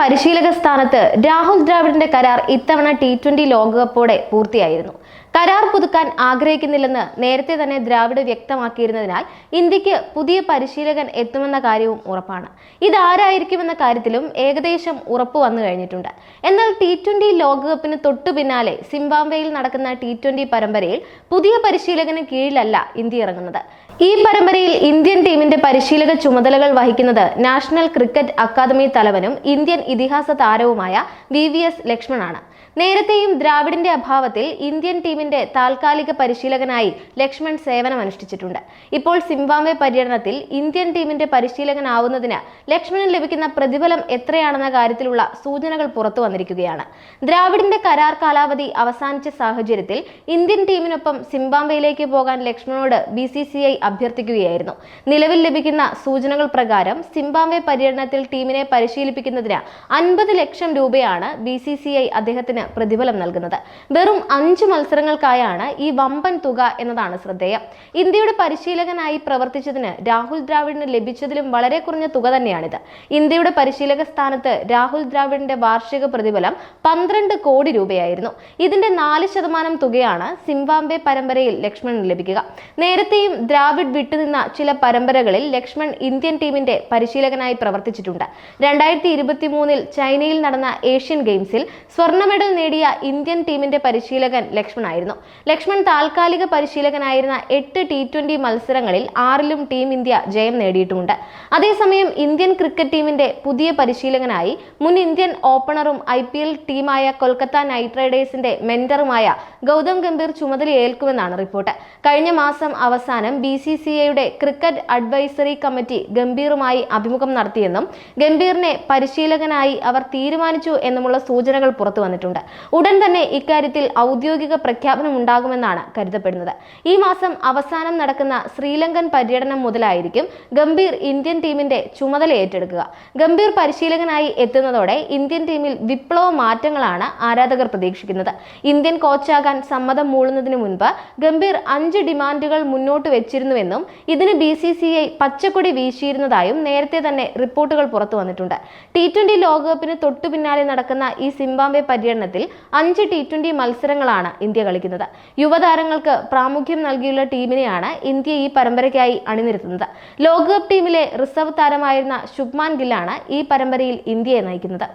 പരിശീലക സ്ഥാനത്ത് രാഹുൽ ദ്രാവിഡിന്റെ കരാർ ഇത്തവണ ടി ട്വന്റി ലോകകപ്പോടെ പൂർത്തിയായിരുന്നു. കരാർ പുതുക്കാൻ ആഗ്രഹിക്കുന്നില്ലെന്ന് നേരത്തെ തന്നെ ദ്രാവിഡ് വ്യക്തമാക്കിയിരുന്നതിനാൽ ഇന്ത്യയ്ക്ക് പുതിയ പരിശീലകൻ എത്തുമെന്ന കാര്യവും ഉറപ്പാണ്. ഇതാരായിരിക്കുമെന്ന കാര്യത്തിലും ഏകദേശം ഉറപ്പ് വന്നു കഴിഞ്ഞിട്ടുണ്ട്. എന്നാൽ ടി ട്വന്റി ലോകകപ്പിന് തൊട്ടു പിന്നാലെ സിംബാബ്വേയിൽ നടക്കുന്ന ടി ട്വന്റി പരമ്പരയിൽ പുതിയ പരിശീലകന് കീഴിലല്ല ഇന്ത്യ ഇറങ്ങുന്നത്. ഈ പരമ്പരയിൽ ഇന്ത്യൻ ടീമിന്റെ പരിശീലക ചുമതലകൾ വഹിക്കുന്നത് നാഷണൽ ക്രിക്കറ്റ് അക്കാദമി തലവനും ഇന്ത്യൻ ഇതിഹാസ താരവുമായ വി വി എസ് ലക്ഷ്മണാണ്. നേരത്തെയും ദ്രാവിഡിന്റെ അഭാവത്തിൽ ഇന്ത്യൻ ടീമിന്റെ താൽക്കാലിക പരിശീലകനായി ലക്ഷ്മൺ സേവനമനുഷ്ഠിച്ചിട്ടുണ്ട് ഇപ്പോൾ സിംബാബ്വെ പര്യടനത്തിൽ ഇന്ത്യൻ ടീമിന്റെ പരിശീലകനാവുന്നതിന് ലക്ഷ്മണൻ ലഭിക്കുന്ന പ്രതിഫലം എത്രയാണെന്ന കാര്യത്തിലുള്ള സൂചനകൾ പുറത്തു വന്നിരിക്കുകയാണ്. ദ്രാവിഡിന്റെ കരാർ കാലാവധി അവസാനിച്ച സാഹചര്യത്തിൽ ഇന്ത്യൻ ടീമിനൊപ്പം സിംബാബ്വെയിലേക്ക് പോകാൻ ലക്ഷ്മണോട് ബി സി സി ഐ അഭ്യർത്ഥിക്കുകയായിരുന്നു. നിലവിൽ ലഭിക്കുന്ന സൂചനകൾ പ്രകാരം സിംബാബ്വെ പര്യടനത്തിൽ ടീമിനെ പരിശീലിപ്പിക്കുന്നതിന് അൻപത് ലക്ഷം രൂപയാണ് ബി സി സി ഐ അദ്ദേഹത്തിന് പ്രതിഫലം നൽകുന്നത്. വെറും അഞ്ച് മത്സരങ്ങൾക്കായാണ് ഈ വമ്പൻ തുക എന്നതാണ് ശ്രദ്ധേയം. ഇന്ത്യയുടെ പരിശീലകനായി പ്രവർത്തിച്ചതിന് രാഹുൽ ദ്രാവിഡിന് ലഭിച്ചതിലും വളരെ കുറഞ്ഞ തുക തന്നെയാണിത്. ഇന്ത്യയുടെ പരിശീലക സ്ഥാനത്ത് രാഹുൽ ദ്രാവിഡിന്റെ വാർഷിക പ്രതിഫലം പന്ത്രണ്ട് കോടി രൂപയായിരുന്നു. ഇതിന്റെ നാല് ശതമാനം തുകയാണ് സിംബാബ്വെ പരമ്പരയിൽ ലക്ഷ്മണന് ലഭിക്കുക. നേരത്തെയും ദ്രാവിഡ് വിട്ടുനിന്ന ചില പരമ്പരകളിൽ ലക്ഷ്മൺ ഇന്ത്യൻ ടീമിന്റെ പരിശീലകനായി പ്രവർത്തിച്ചിട്ടുണ്ട്. രണ്ടായിരത്തി ഇരുപത്തി ചൈനയിൽ നടന്ന ഏഷ്യൻ ഗെയിംസിൽ സ്വർണ മെഡൽ നേടിയ ഇന്ത്യൻ ടീമിന്റെ പരിശീലകൻ ലക്ഷ്മണായിരുന്നു ലക്ഷ്മൺ താൽക്കാലിക പരിശീലകനായിരുന്ന എട്ട് ടി ട്വന്റി മത്സരങ്ങളിൽ ആറിലും ടീം ഇന്ത്യ ജയം നേടിയിട്ടുമുണ്ട് അതേസമയം ഇന്ത്യൻ ക്രിക്കറ്റ് ടീമിന്റെ പുതിയ പരിശീലകനായി മുൻ ഇന്ത്യൻ ഓപ്പണറും ഐ പി എൽ ടീമായ കൊൽക്കത്ത നൈറ്റ് റൈഡേഴ്സിന്റെ മെന്ററുമായ ഗൗതം ഗംഭീർ ചുമതലയേൽക്കുമെന്നാണ് റിപ്പോർട്ട്. കഴിഞ്ഞ മാസം അവസാനം ബി സി സി ഐയുടെ ക്രിക്കറ്റ് അഡ്വൈസറി കമ്മിറ്റി ഗംഭീറുമായി അഭിമുഖം നടത്തിയെന്നും ഗംഭീറിനെ പരിശീലകനായി അവർ തീരുമാനിച്ചു എന്നുമുള്ള സൂചനകൾ പുറത്തു വന്നിട്ടുണ്ട് ഉടൻ തന്നെ ഇക്കാര്യത്തിൽ ഔദ്യോഗിക പ്രഖ്യാപനം ഉണ്ടാകുമെന്നാണ് കരുതപ്പെടുന്നത്. ഈ മാസം അവസാനം നടക്കുന്ന ശ്രീലങ്കൻ പര്യടനം മുതലായിരിക്കും ഗംഭീർ ഇന്ത്യൻ ടീമിന്റെ ചുമതല ഏറ്റെടുക്കുക. ഗംഭീർ പരിശീലകനായി എത്തുന്നതോടെ ഇന്ത്യൻ ടീമിൽ വിപ്ലവ മാറ്റങ്ങളാണ് ആരാധകർ പ്രതീക്ഷിക്കുന്നത്. ഇന്ത്യൻ കോച്ചാകാൻ സമ്മതം മൂളുന്നതിന് മുൻപ് ഗംഭീർ അഞ്ച് ഡിമാൻഡുകൾ മുന്നോട്ട് വെച്ചിരുന്നുവെന്നും ഇതിന് ബി സി സി ഐ പച്ചക്കൊടി വീശിയിരുന്നതായും നേരത്തെ തന്നെ റിപ്പോർട്ടുകൾ പുറത്തു വന്നിട്ടുണ്ട് ടി ട്വന്റി ലോകകപ്പിന് തൊട്ടു പിന്നാലെ നടക്കുന്ന ഈ സിംബാബ്വെ പര്യടനത്തിൽ അഞ്ച് ടി ട്വന്റി മത്സരങ്ങളാണ് ഇന്ത്യ കളിക്കുന്നത്. യുവതാരങ്ങൾക്ക് പ്രാമുഖ്യം നൽകിയുള്ള ടീമിനെയാണ് ഇന്ത്യ ഈ പരമ്പരയ്ക്കായി അണിനിരത്തുന്നത്. ലോകകപ്പ് ടീമിലെ റിസർവ് താരമായിരുന്ന ശുഭ്മാൻ ഗില്ലാണ് ഈ പരമ്പരയിൽ ഇന്ത്യയെ നയിക്കുന്നത്.